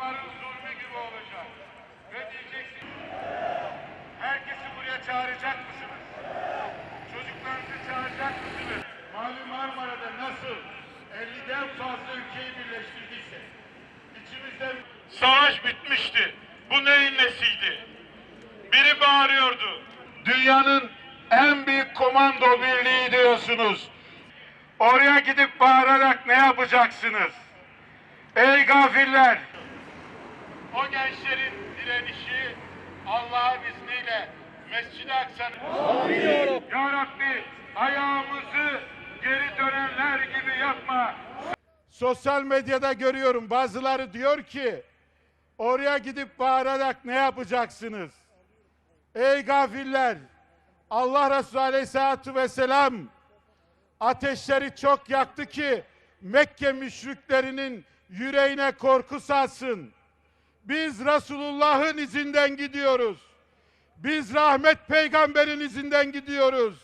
onların zulmü gibi olacak. Ve diyeceksin, herkesi buraya çağıracak mısınız? Çocuklarınızı çağıracak mısınız? Mavi Marmara'da nasıl 50'den fazla ülkeyi birleştirdiyse, içimizde savaş bitmişti. Bu neyin nesiydi? Biri bağırıyordu. Dünyanın en büyük komando birliği diyorsunuz. Oraya gidip bağırarak ne yapacaksınız? Ey gafiller! O gençlerin direnişi Allah'ın izniyle Mescid-i Aksa'nın Ya Rabbi ayağımızı geri dönenler gibi yapma. Sosyal medyada görüyorum bazıları diyor ki oraya gidip bağırarak ne yapacaksınız? Ey gafiller! Allah Resulü Aleyhisselatü Vesselam ateşleri çok yaktı ki Mekke müşriklerinin yüreğine korku salsın. Biz Resulullah'ın izinden gidiyoruz. Biz rahmet peygamberin izinden gidiyoruz.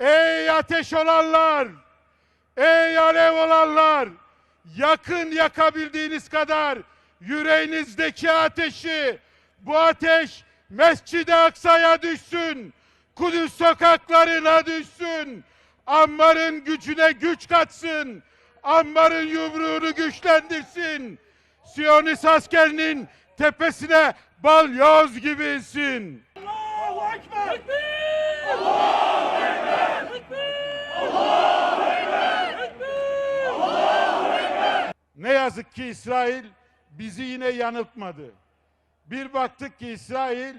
Ey ateş olanlar! Ey alev olanlar! Yakın yakabildiğiniz kadar yüreğinizdeki ateşi, bu ateş Mescid-i Aksa'ya düşsün. Kudüs sokaklarına düşsün. Ammar'ın gücüne güç katsın. Ammar'ın yumruğunu güçlendirsin. Siyonist askerinin tepesine balyoz gibi insin. Allahu Ekber! Allahu Ekber! Ne yazık ki İsrail bizi yine yanıltmadı. Bir baktık ki İsrail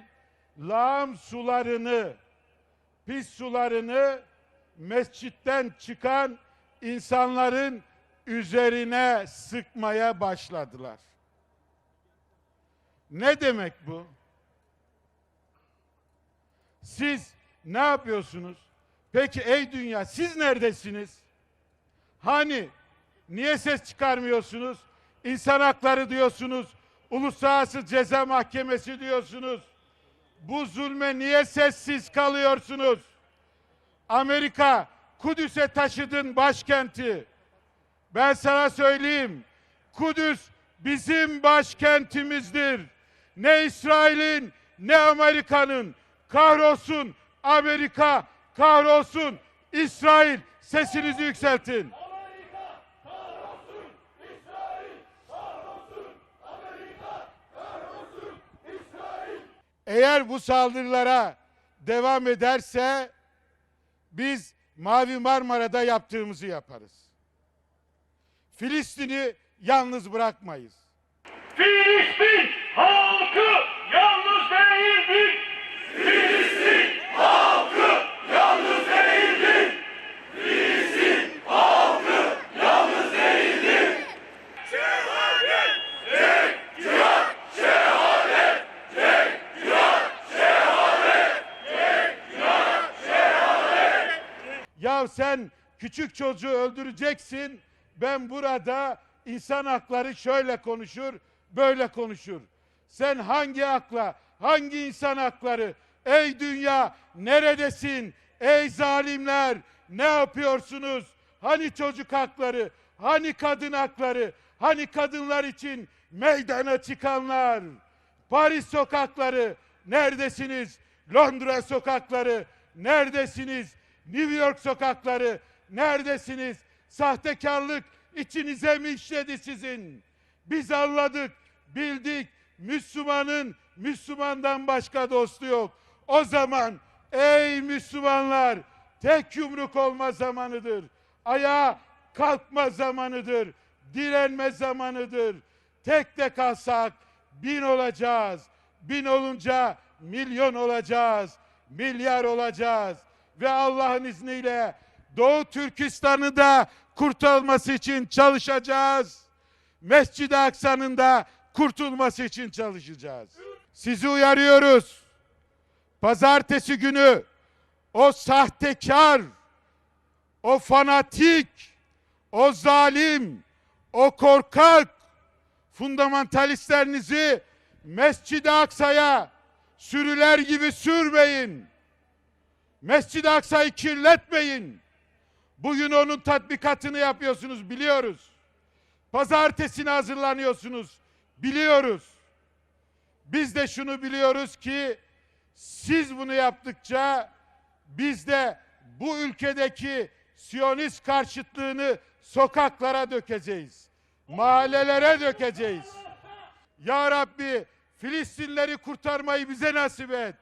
lağım sularını, pis sularını mescitten çıkan insanların üzerine sıkmaya başladılar. Ne demek bu? Siz ne yapıyorsunuz? Peki ey dünya siz neredesiniz? Hani niye ses çıkarmıyorsunuz? İnsan hakları diyorsunuz. Uluslararası Ceza Mahkemesi diyorsunuz. Bu zulme niye sessiz kalıyorsunuz? Amerika Kudüs'e taşıdın başkenti. Ben sana söyleyeyim. Kudüs bizim başkentimizdir. Ne İsrail'in ne Amerika'nın. Kahrolsun Amerika, kahrolsun İsrail. Sesinizi yükseltin. Eğer bu saldırılara devam ederse biz Mavi Marmara'da yaptığımızı yaparız. Filistin'i yalnız bırakmayız. Filistin halkı yalnız değildir. Filistin halkı yalnız değildir. Filistin halkı yalnız değildir. Şehadet! Tek cihat! Şehadet! Tek cihat! Şehadet! Tek cihat! Şehadet! Ya sen küçük çocuğu öldüreceksin. Ben burada insan hakları şöyle konuşur, böyle konuşur. Sen hangi akla, hangi insan hakları? Ey dünya neredesin? Ey zalimler ne yapıyorsunuz? Hani çocuk hakları? Hani kadın hakları? Hani kadınlar için meydana çıkanlar? Paris sokakları neredesiniz? Londra sokakları neredesiniz? New York sokakları neredesiniz? Sahtekarlık içinize mi işledi sizin? Biz anladık, bildik. Müslümanın Müslümandan başka dostu yok. O zaman ey Müslümanlar tek yumruk olma zamanıdır. Ayağa kalkma zamanıdır. Direnme zamanıdır. Tek de kalsak bin olacağız. Bin olunca milyon olacağız. Milyar olacağız. Ve Allah'ın izniyle Doğu Türkistan'ı da kurtulması için çalışacağız. Mescid-i Aksa'nın da kurtulması için çalışacağız. Sizi uyarıyoruz. Pazartesi günü o sahtekar, o fanatik, o zalim, o korkak fundamentalistlerinizi Mescid-i Aksa'ya sürüler gibi sürmeyin. Mescid-i Aksa'yı kirletmeyin. Bugün onun tatbikatını yapıyorsunuz biliyoruz. Pazartesine hazırlanıyorsunuz biliyoruz. Biz de şunu biliyoruz ki siz bunu yaptıkça biz de bu ülkedeki Siyonist karşıtlığını sokaklara dökeceğiz. Mahallelere dökeceğiz. Ya Rabbi Filistinleri kurtarmayı bize nasip et.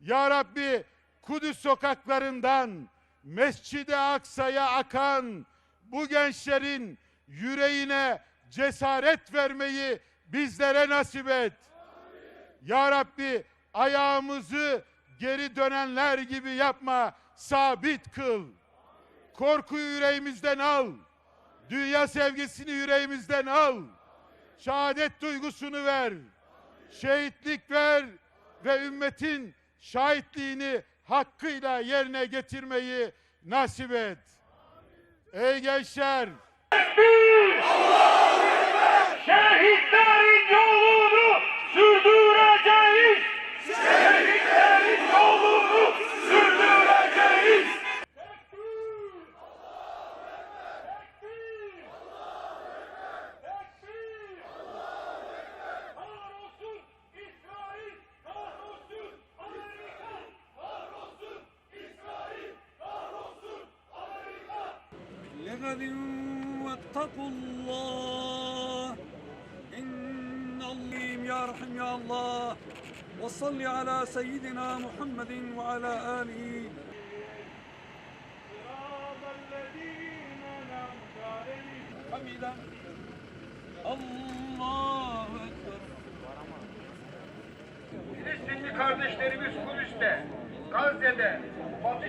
Ya Rabbi Kudüs sokaklarından Mescid-i Aksa'ya akan bu gençlerin yüreğine cesaret vermeyi bizlere nasip et. Ya Rabbi ayağımızı geri dönenler gibi yapma, sabit kıl. Korkuyu yüreğimizden al. Dünya sevgisini yüreğimizden al. Şehadet duygusunu ver. Şehitlik ver ve ümmetin şahitliğini hakkıyla yerine getirmeyi nasip et. Ey gençler! Şehitlerin yolunu sürdüreceğiz. Şehitlerin yolunu sürdüreceğiz. Tekbir! Tekbir! Tekbir! Kahrolsun İsrail! Kahrolsun Amerika! Kahrolsun İsrail! Kahrolsun Amerika! لغد واتقوا الله إن الله يا رحم يا الله وصل على سيدنا محمد وعلى آله صراط الذين أنعمت عليهم حمدا الله أكبر Filistinli kardeşlerimiz Kudüs'te, Gazze'de, Batı